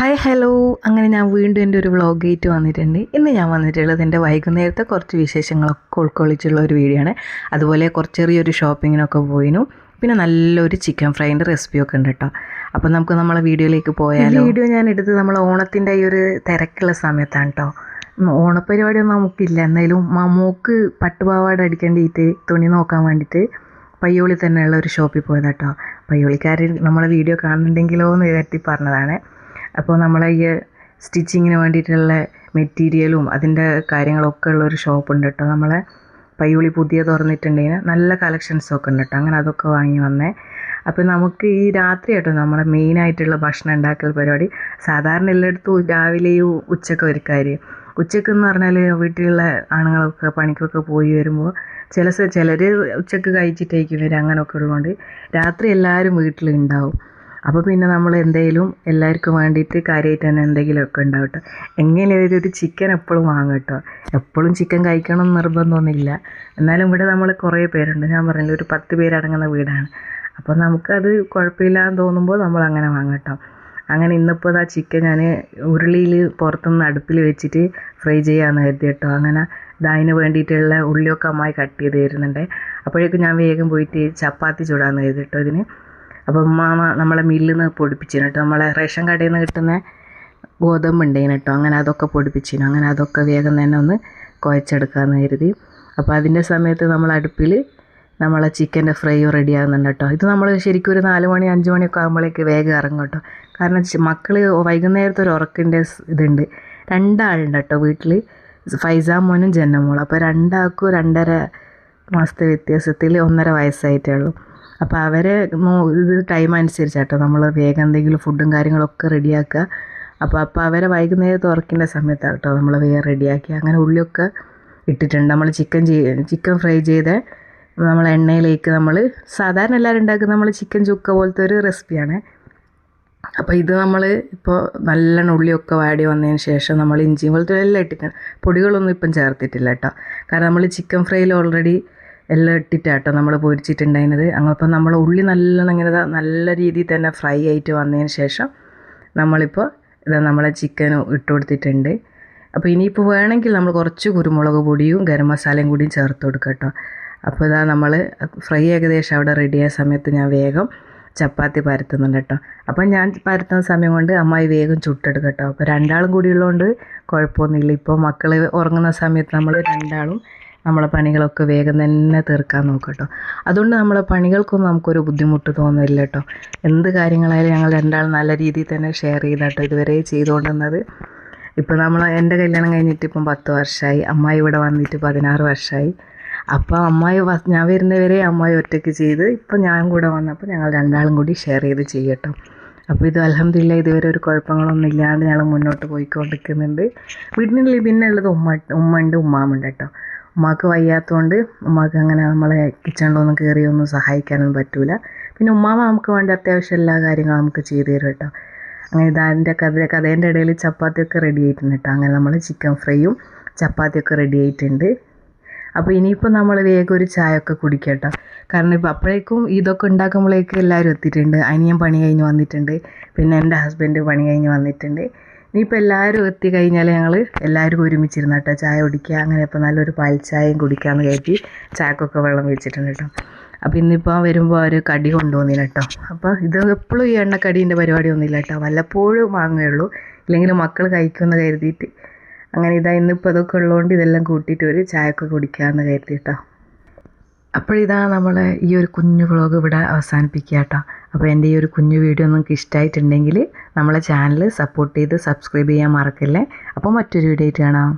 Hi hello അങ്ങനെ ഞാൻ വീണ്ടും എന്റെ ഒരു വ്ളോഗ് ആയിട്ട് വന്നിട്ടുണ്ട്. ഇന്ന് ഞാൻ വന്നിട്ടുള്ളത് എന്റെ വൈകുന്നേരത്തെ കുറച്ച് വിശേഷങ്ങളൊക്കെ ഉൾക്കൊള്ളിച്ചുള്ള ഒരു വീഡിയോ ആണ്. അതുപോലെ കുറച്ച് ചെറിയൊരു ഷോപ്പിങ്ങിനൊക്കെ പോയിനു. പിന്നെ നല്ലൊരു ചിക്കൻ ഫ്രൈന്റെ റെസിപ്പിയൊക്കെ ഉണ്ട് കേട്ടോ. അപ്പം നമുക്ക് നമ്മളെ വീഡിയോയിലേക്ക് പോയാലോ? വീഡിയോ ഞാൻ എടുത്ത് നമ്മൾ ഓണത്തിന്റെ ഈ ഒരു തിരക്കുള്ള സമയത്താണ് കേട്ടോ ഓണപ്പരിപാടിയൊന്നും നമുക്കില്ല. എന്തായാലും മമ്മൂക്ക് പട്ടുപാവാട അടിക്കേണ്ടിയിട്ട് തുണി നോക്കാൻ വേണ്ടിയിട്ട് പയ്യോളി തന്നെയുള്ള ഒരു ഷോപ്പിൽ പോയതാട്ടോ പയ്യോളിക്കാർ നമ്മളെ വീഡിയോ കാണുന്നുണ്ടെങ്കിലോ എന്ന് കരുതി പറഞ്ഞതാണ്. അപ്പോൾ നമ്മളെ ഈ സ്റ്റിച്ചിങ്ങിന് വേണ്ടിയിട്ടുള്ള മെറ്റീരിയലും അതിന്റെ കാര്യങ്ങളൊക്കെ ഉള്ളൊരു ഷോപ്പ് ഉണ്ട് കേട്ടോ നമ്മളെ പയ്യോളി പുതിയ തുറന്നിട്ടുണ്ടെങ്കിൽ നല്ല കളക്ഷൻസൊക്കെ ഉണ്ട് കേട്ടോ അങ്ങനെ അതൊക്കെ വാങ്ങി വന്നേ. അപ്പോൾ നമുക്ക് ഈ രാത്രി കേട്ടോ നമ്മളെ മെയിനായിട്ടുള്ള ഭക്ഷണം ഉണ്ടാക്കൽ പരിപാടി. സാധാരണ എല്ലായിടത്തും രാവിലെയും ഉച്ചയ്ക്ക് ഒരു കാര്യം. ഉച്ചയ്ക്ക് എന്ന് പറഞ്ഞാൽ വീട്ടിലുള്ള ആണുങ്ങളൊക്കെ പണിക്കൊക്കെ പോയി വരുമ്പോൾ ചില ചിലർ ഉച്ചയ്ക്ക് കഴിച്ചിട്ടേക്കും വരും അങ്ങനെയൊക്കെ ഉള്ളതുകൊണ്ട് രാത്രി എല്ലാവരും വീട്ടിലുണ്ടാവും. അപ്പോൾ പിന്നെ നമ്മൾ എന്തെങ്കിലും എല്ലാവർക്കും വേണ്ടിയിട്ട് കാര്യമായിട്ട് തന്നെ എന്തെങ്കിലുമൊക്കെ ഉണ്ടാവും കേട്ടോ എങ്ങനെയായാലും ഒരു ചിക്കൻ എപ്പോഴും വാങ്ങും കേട്ടോ. എപ്പോഴും ചിക്കൻ കഴിക്കണം എന്ന് നിർബന്ധമൊന്നുമില്ല. എന്നാലും ഇവിടെ നമ്മൾ കുറേ പേരുണ്ട്. ഞാൻ പറഞ്ഞില്ല ഒരു പത്ത് പേരടങ്ങുന്ന വീടാണ്. അപ്പോൾ നമുക്കത് കുഴപ്പമില്ലാന്ന് തോന്നുമ്പോൾ നമ്മൾ അങ്ങനെ വാങ്ങും കേട്ടോ. അങ്ങനെ ഇന്നിപ്പോൾ ആ ചിക്കൻ ഞാൻ ഉരുളിയിൽ പുറത്തുനിന്ന് അടുപ്പിൽ വെച്ചിട്ട് ഫ്രൈ ചെയ്യാമെന്ന് കരുതി കേട്ടോ. അങ്ങനെ അതിന് വേണ്ടിയിട്ടുള്ള ഉള്ളിയൊക്കെ അമ്മായി കട്ട് ചെയ്ത് തരുന്നുണ്ട്. അപ്പോഴേക്കും ഞാൻ വേഗം പോയിട്ട് ചപ്പാത്തി ചൂടാന്ന് കരുതി കേട്ടോ ഇതിന്. അപ്പം മാമ നമ്മളെ മില്ലിൽ നിന്ന് പൊടിപ്പിച്ചിന് കേട്ടോ നമ്മളെ റേഷൻ കടയിൽ നിന്ന് കിട്ടുന്ന ഗോതമ്പ് ഉണ്ടേന് കേട്ടോ അങ്ങനെ അതൊക്കെ പൊടിപ്പിച്ചിന്. അങ്ങനെ അതൊക്കെ വേഗം തന്നെ ഒന്ന് കുഴച്ചെടുക്കാമെന്ന് കരുതി. അപ്പോൾ അതിന്റെ സമയത്ത് നമ്മൾ അടുപ്പിൽ നമ്മളെ ചിക്കന്റെ ഫ്രൈ റെഡി ആകുന്നുണ്ട് കേട്ടോ ഇത് നമ്മൾ ശരിക്കും ഒരു നാല് മണി അഞ്ച് മണിയൊക്കെ ആകുമ്പോഴേക്ക് വേഗം ഇറങ്ങും കേട്ടോ കാരണം മക്കൾ വൈകുന്നേരത്തെ ഒരു ഉറക്കിന്റെ ഇതുണ്ട്. രണ്ടാളുണ്ട് കേട്ടോ വീട്ടിൽ ഫൈസാ മോനും ജന്നമോളും അപ്പോൾ രണ്ടാൾക്കും രണ്ടര മാസത്തെ വ്യത്യാസത്തിൽ ഒന്നര വയസ്സായിട്ടേ ഉള്ളൂ. അപ്പോൾ അവരെ ഇത് ടൈം അനുസരിച്ചാട്ടോ നമ്മൾ വേഗം എന്തെങ്കിലും ഫുഡും കാര്യങ്ങളൊക്കെ റെഡിയാക്കുക അപ്പോൾ അപ്പോൾ അവരെ വൈകുന്നേരം തുറക്കേണ്ട സമയത്താണ് കേട്ടോ നമ്മൾ വേഗം റെഡിയാക്കി അങ്ങനെ ഉള്ളിയൊക്കെ ഇട്ടിട്ടുണ്ട്. നമ്മൾ ചിക്കൻ ചിക്കൻ ഫ്രൈ ചെയ്ത് നമ്മൾ എണ്ണയിലേക്ക് നമ്മൾ സാധാരണ എല്ലാവരും ഉണ്ടാക്കുന്ന നമ്മൾ ചിക്കൻ ചുക്ക പോലത്തെ ഒരു റെസിപ്പിയാണ് അപ്പോൾ ഇത് നമ്മൾ ഇപ്പോൾ നല്ലോണം ഉള്ളിയൊക്കെ വാടി വന്നതിന് ശേഷം നമ്മൾ ഇഞ്ചി പോലത്തെ എല്ലാം ഇട്ടിട്ടുണ്ട്. പൊടികളൊന്നും ഇപ്പം ചേർത്തിട്ടില്ല കേട്ടോ. കാരണം നമ്മൾ ചിക്കൻ ഫ്രൈയിൽ ഓൾറെഡി എല്ലാം ഇട്ടിട്ടാട്ടോ നമ്മൾ പൊരിച്ചിട്ടുണ്ടായിരുന്നത്. അങ്ങപ്പം നമ്മൾ ഉള്ളി നല്ലോണം ഇങ്ങനെ നല്ല രീതിയിൽ തന്നെ ഫ്രൈ ആയിട്ട് വന്നതിന് ശേഷം നമ്മളിപ്പോൾ ഇതാ നമ്മളെ ചിക്കൻ ഇട്ട് കൊടുത്തിട്ടുണ്ട്. അപ്പോൾ ഇനിയിപ്പോൾ വേണമെങ്കിൽ നമ്മൾ കുറച്ച് കുരുമുളക് പൊടിയും ഗരം മസാലയും കൂടിയും ചേർത്ത് കൊടുക്കുക കേട്ടോ അപ്പോൾ ഇതാ നമ്മൾ ഫ്രൈ ഏകദേശം അവിടെ റെഡിയായ സമയത്ത് ഞാൻ വേഗം ചപ്പാത്തി പരത്തുന്നുണ്ട് കേട്ടോ. അപ്പം ഞാൻ പരത്തുന്ന സമയം കൊണ്ട് അമ്മായി വേഗം ചുട്ടെടുക്കും കേട്ടോ അപ്പോൾ രണ്ടാളും കൂടി ഉള്ളതുകൊണ്ട് കുഴപ്പമൊന്നുമില്ല. ഇപ്പോൾ മക്കൾ ഉറങ്ങുന്ന സമയത്ത് നമ്മൾ രണ്ടാളും നമ്മളെ പണികളൊക്കെ വേഗം തന്നെ തീർക്കാൻ നോക്കും കേട്ടോ അതുകൊണ്ട് നമ്മളെ പണികൾക്കൊന്നും നമുക്കൊരു ബുദ്ധിമുട്ട് തോന്നില്ല കേട്ടോ എന്ത് കാര്യങ്ങളായാലും ഞങ്ങൾ രണ്ടാളും നല്ല രീതിയിൽ തന്നെ ഷെയർ ചെയ്താട്ടോ ഇതുവരെ ചെയ്തുകൊണ്ടിരുന്നത്. ഇപ്പോൾ നമ്മൾ എന്റെ കല്യാണം കഴിഞ്ഞിട്ട് ഇപ്പം പത്ത് വർഷമായി അമ്മായി ഇവിടെ വന്നിട്ട് പതിനാറ് വർഷമായി അപ്പോൾ അമ്മായി ഞാൻ വരുന്നവരെ അമ്മായി ഒറ്റയ്ക്ക് ചെയ്ത് ഇപ്പം ഞാൻ കൂടെ വന്നപ്പോൾ ഞങ്ങൾ രണ്ടാളും കൂടി ഷെയർ ചെയ്ത് ചെയ്യട്ടോ. അപ്പോൾ ഇത് അലഹമില്ല ഇതുവരെ ഒരു കുഴപ്പങ്ങളൊന്നും ഇല്ലാണ്ട് ഞങ്ങൾ മുന്നോട്ട് പോയിക്കൊണ്ടിരിക്കുന്നുണ്ട്. വീട്ടിനുള്ളിൽ പിന്നെ ഉള്ളത് ഉമ്മ ഉമ്മ ഉണ്ട് ഉമ്മാമുണ്ട് കേട്ടോ ഉമ്മാക്ക് വയ്യാത്തതുകൊണ്ട് ഉമ്മാക്ക് അങ്ങനെ നമ്മളെ കിച്ചണിലൊന്നും കയറി ഒന്നും സഹായിക്കാനൊന്നും പറ്റൂല. പിന്നെ ഉമ്മാമ നമുക്ക് വേണ്ട അത്യാവശ്യം എല്ലാ കാര്യങ്ങളും നമുക്ക് ചെയ്തു തരും കേട്ടോ. അങ്ങനെ ഇതാന്റെ കഥ കഥേന്റെ ഇടയിൽ ചപ്പാത്തിയൊക്കെ റെഡി ആയിട്ടുണ്ട് കേട്ടോ. അങ്ങനെ നമ്മൾ ചിക്കൻ ഫ്രൈയും ചപ്പാത്തിയൊക്കെ റെഡി ആയിട്ടുണ്ട്. അപ്പോൾ ഇനിയിപ്പോൾ നമ്മൾ വേഗം ഒരു ചായ ഒക്കെ കുടിക്കാം കേട്ടോ. കാരണം ഇപ്പോൾ അപ്പോഴേക്കും ഇതൊക്കെ ഉണ്ടാക്കുമ്പോഴേക്കും എല്ലാവരും എത്തിയിട്ടുണ്ട്. അനിയൻ പണി കഴിഞ്ഞ് വന്നിട്ടുണ്ട്. പിന്നെ എന്റെ ഹസ്ബൻഡ് പണി കഴിഞ്ഞ് വന്നിട്ടുണ്ട്. ഇനിയിപ്പോൾ എല്ലാവരും എത്തി കഴിഞ്ഞാൽ ഞങ്ങൾ എല്ലാവരും ഒരുമിച്ചിരുന്ന് കേട്ടോ ചായ കുടിക്കുക. അങ്ങനെ ഇപ്പോൾ നല്ലൊരു പാൽ ചായയും കുടിക്കാമെന്ന് കയറ്റി ചായക്കൊക്കെ വെള്ളം വെച്ചിട്ടുണ്ട് കേട്ടോ. അപ്പോൾ ഇന്നിപ്പോൾ വരുമ്പോൾ അവർ കടി കൊണ്ടുവന്നില്ല കേട്ടോ. അപ്പോൾ ഇത് എപ്പോഴും ഈ എണ്ണക്കടീന്റെ പരിപാടി ഒന്നുമില്ല കേട്ടോ. വല്ലപ്പോഴും വാങ്ങുകയുള്ളൂ. ഇല്ലെങ്കിൽ മക്കൾ കഴിക്കുമെന്ന് കരുതിയിട്ട്. അങ്ങനെ ഇതാ ഇന്നിപ്പോൾ ഇതൊക്കെ ഉള്ളതുകൊണ്ട് ഇതെല്ലാം കൂട്ടിയിട്ട് ഒരു ചായയൊക്കെ കുടിക്കാമെന്ന് കരുതി കേട്ടോ. അപ്പോഴിതാ നമ്മൾ ഈ ഒരു കുഞ്ഞു വ്ളോഗ് ഇവിടെ അവസാനിപ്പിക്കുക കേട്ടോ. അപ്പോൾ എന്റെ ഈ ഒരു കുഞ്ഞു വീഡിയോ നിങ്ങൾക്ക് ഇഷ്ടമായിട്ടുണ്ടെങ്കിൽ നമ്മളെ ചാനൽ സപ്പോർട്ട് ചെയ്ത് സബ്സ്ക്രൈബ് ചെയ്യാൻ മറക്കല്ലേ. അപ്പോൾ മറ്റൊരു വീഡിയോ ആയിട്ട് കാണാം.